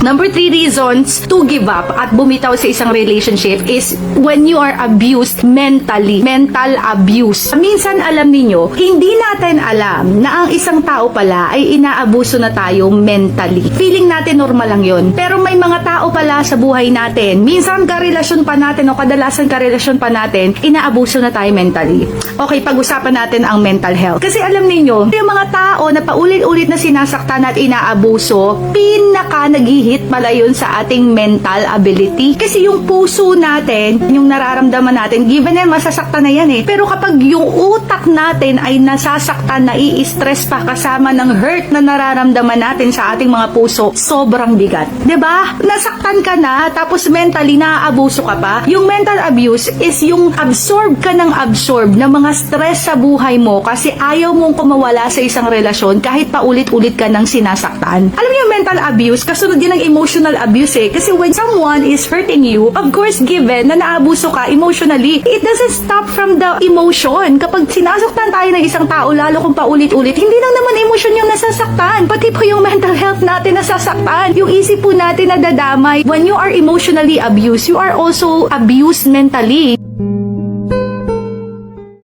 Number three reasons to give up at bumitaw sa isang relationship is when you are abused mentally. Mental abuse. Minsan alam ninyo, hindi natin alam na ang isang tao pala ay inaabuso na tayo mentally. Feeling natin normal lang yon. Pero may mga tao pala sa buhay natin, minsan karelasyon pa natin o kadalasan karelasyon pa natin, inaabuso na tayo mentally. Okay, pag-usapan natin ang mental health. Kasi alam ninyo, yung mga tao na paulit-ulit na sinasaktan at inaabuso, pinaka naghihit pala yun sa ating mental ability. Kasi yung puso natin, yung nararamdaman natin, given na masasaktan na yan eh. Pero kapag yung utak natin ay nasasaktan, nai-stress pa kasama ng hurt na nararamdaman natin sa ating mga puso, sobrang bigat. ba? Nasaktan ka na, tapos mentally naaabuso ka pa. Yung mental abuse is yung absorb ka ng absorb ng mga stress sa buhay mo kasi ayaw mong kumawala sa isang relasyon kahit paulit-ulit ka ng sinasaktan. Alam niyo mental abuse, kasunod din ng emotional abuse eh. Kasi when someone is hurting you, of course given na naabuso ka emotionally, it doesn't stop from the emotion. Kapag sinasaktan tayo ng isang tao, lalo kung paulit-ulit, hindi lang naman emotion yung nasasaktan. Pati po yung mental health natin nasasaktan. Yung isip po natin nadadamay. When you are emotionally abused, you are also abused mentally.